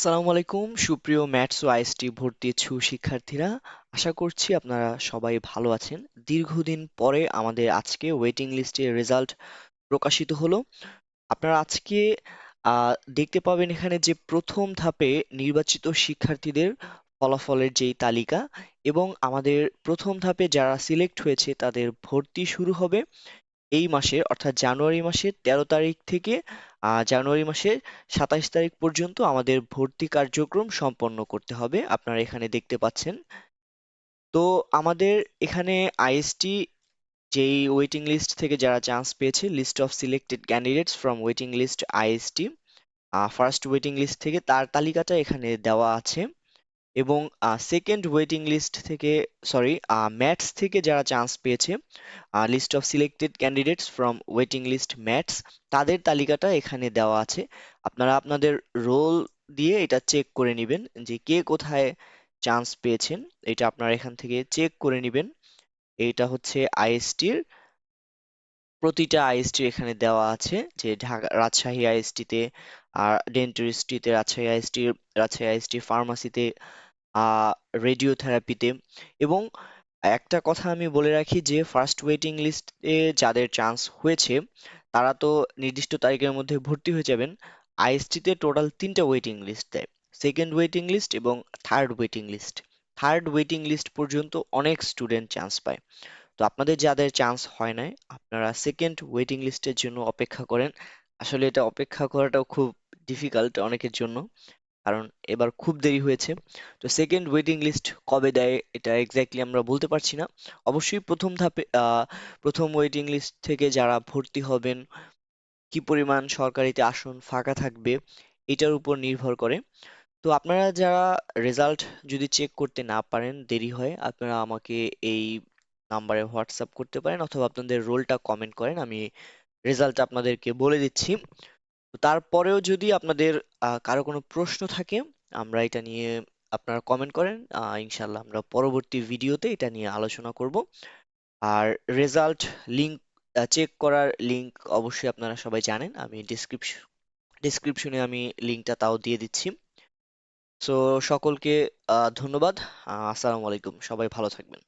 আসসালামু আলাইকুম। সুপ্রিয় ম্যাথস ও আইএসটি ভর্তি ইচ্ছুক শিক্ষার্থীরা, আশা করছি আপনারা সবাই ভালো আছেন। দীর্ঘদিন পরে আমাদের আজকে ওয়েটিং লিস্টের রেজাল্ট প্রকাশিত হলো। আপনারা আজকে দেখতে পাবেন এখানে যে প্রথম ধাপে নির্বাচিত শিক্ষার্থীদের ফলাফলের যেই তালিকা এবং আমাদের প্রথম ধাপে যারা সিলেক্ট হয়েছে তাদের ভর্তি শুরু হবে এই মাসের, অর্থাৎ জানুয়ারি মাসের তেরো তারিখ থেকে জানুয়ারি মাসের সাতাইশ তারিখ পর্যন্ত আমাদের ভর্তি কার্যক্রম সম্পন্ন করতে হবে। আপনারা এখানে দেখতে পাচ্ছেন। তো আমাদের এখানে আইএসটি যেই ওয়েটিং লিস্ট থেকে যারা চান্স পেয়েছে list of selected candidates from waiting list IST first waiting list থেকে তার তালিকাটা এখানে দেওয়া আছে। এবং সেকেন্ড ওয়েটিং লিস্ট থেকে সরি ম্যাথস থেকে যারা চান্স পেয়েছে list of selected candidates from waiting list maths তাদের তালিকাটা এখানে দেওয়া আছে। আপনারা আপনাদের রোল দিয়ে এটা চেক করে নেবেন যে কে কোথায় চান্স পেয়েছেন, এটা আপনারা এখান থেকে চেক করে নেবেন। এটা হচ্ছে আইএসটির প্রতিটা আইএসটি এখানে দেওয়া আছে যে ঢাকা, রাজশাহী আইএসটিতে আর ডেন্টিস্ট্রিতে রাজশাহী আইএসটি রাজশাহী আইএসটি ফার্মাসিতে রেডিওথেরাপিতে এবং একটা কথা আমি বলে রাখি যে ফার্স্ট ওয়েটিং লিস্টে যাদের চান্স হয়েছে, তারা তো নির্দিষ্ট তারিখের মধ্যে ভর্তি হয়ে যাবেন। আইএসটিতে টোটাল তিনটা ওয়েটিং লিস্ট দেয়। সেকেন্ড ওয়েটিং লিস্ট এবং third waiting list third waiting list পর্যন্ত অনেক স্টুডেন্ট চান্স পায়। তো আপনাদের যাদের চান্স হয় নাই, আপনারা সেকেন্ড ওয়েটিং লিস্টের জন্য অপেক্ষা করেন। আসলে এটা অপেক্ষা করাটাও খুব ডিফিকাল্ট অনেকের জন্য, কারণ এবার খুব দেরি হয়েছে। তো সেকেন্ড ওয়েটিং লিস্ট কবে দেয়, এটা এক্স্যাক্টলি আমরা বলতে পারছি না। অবশ্যই প্রথম ধাপে প্রথম ওয়েটিং লিস্ট থেকে যারা ভর্তি হবেন, কি পরিমাণ সরকারিতে আসন ফাঁকা থাকবে, এটার উপর নির্ভর করে। তো আপনারা যারা রেজাল্ট যদি চেক করতে না পারেন, দেরি হয়, আপনারা আমাকে এই নাম্বারে হোয়াটসঅ্যাপ করতে পারেন, অথবা আপনাদের রোলটা কমেন্ট করেন, আমি রেজাল্ট আপনাদেরকে বলে দিচ্ছি। তারপরেও যদি আপনাদের কারও কোনো প্রশ্ন থাকে আমরা এটা নিয়ে আপনারা কমেন্ট করেন। আহ, ইনশাল্লাহ আমরা পরবর্তী ভিডিওতে এটা নিয়ে আলোচনা করব। আর রেজাল্ট লিংক চেক করার লিংক অবশ্যই আপনারা সবাই জানেন। আমি ডিসক্রিপশন ডিসক্রিপশনে আমি লিংকটা তাও দিয়ে দিচ্ছি। সো সকলকে আহ, ধন্যবাদ। আসসালামু আলাইকুম। সবাই ভালো থাকবেন।